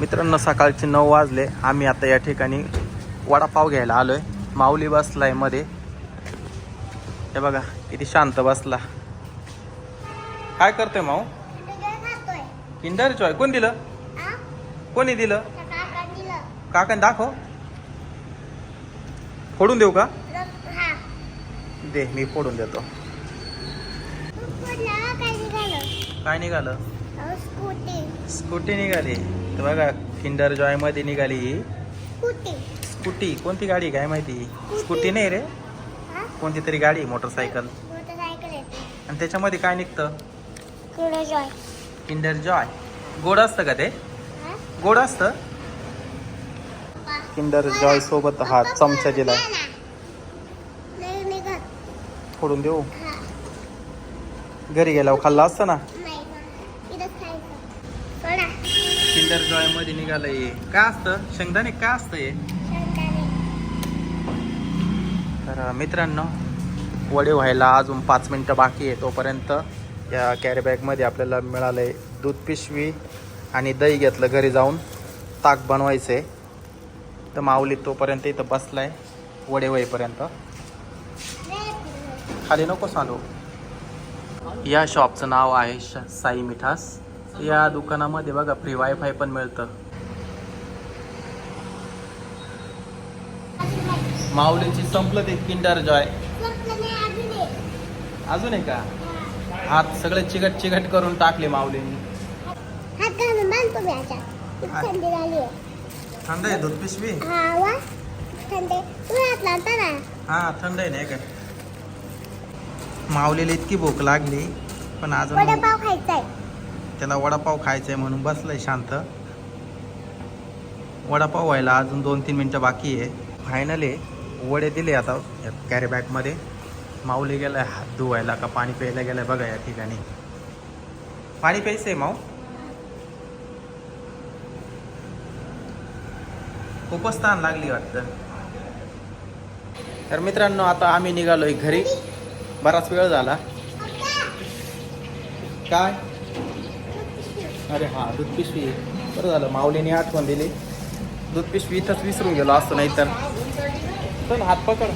मित्रांनो सकाळचे नऊ वाजले. आम्ही आता या ठिकाणी वडापाव घ्यायला आलोय. माऊली बसलायमध्ये. हे बघा किती शांत बसला. काय करतोय माऊ? किंडर जॉय कोण दिलं? कोणी दिलं? काकाने दाखव. फोडून देऊ का? दे मी फोडून देतो. काय निघालं? स्कूटी निघाली. तर बघा किंडर जॉयमध्ये निघाली ही. स्कूटी कोणती गाडी काय माहिती? स्कूटी नाही रे. कोणती तरी गाडी मोटरसायकल आणि त्याच्यामध्ये काय निघतं? किंडर जॉय गोड असतं का ते? गोड असतं? किंडर जॉय सोबत हा चमचा दिलाय. फोडून देऊ? घरी गेल्यावर खाल्ला असतं ना? किंडर जॉयमध्ये निघालंय काय असतं शेंगदाणे का असतं हे तर मित्रांनो वडे व्हायला अजून पाच मिनटं बाकी आहे तोपर्यंत या कॅरी बॅगमध्ये आपल्याला मिळालं आहे दूध पिशवी आणि दही घेतलं घरी जाऊन. ताक बनवायचं. आहे तर माऊली तोपर्यंत इथं बसलाय वडे होईपर्यंत. खाली नको चालू या शॉपचं नाव आहे साई मिठास. या दुकानामध्ये बघा फ्री वायफाय पण मिळतं. माऊलीची संपलं ते किंडर जॉय अजून आहे का? हात सगळे चिकट चिकट करून टाकले माऊलींनी. थंड आहे दूध पिशवी? हा थंड आहे नाही का माऊलीला इतकी भूक लागली पण अजून त्याला वडापाव खायचा आहे म्हणून बसलाय शांत. वडापाव व्हायला अजून दोन तीन मिनटं बाकी आहे. फायनली वडे दिले आता या कॅरी बॅगमध्ये माऊली गेलाय हात धुवायला का पाणी प्यायला गेलाय बघा या ठिकाणी. पाणी प्यायचं आहे माऊ? खूपच ताण लागली वाटतं. तर मित्रांनो आता आम्ही निघालोय घरी. बराच वेळ झाला. काय? अरे हा दूध पिशवी बरं झालं माऊलीने आठवण दिली. दूध पिशवी इथंच विसरून गेलो असं नाही तर. चल हात पकड.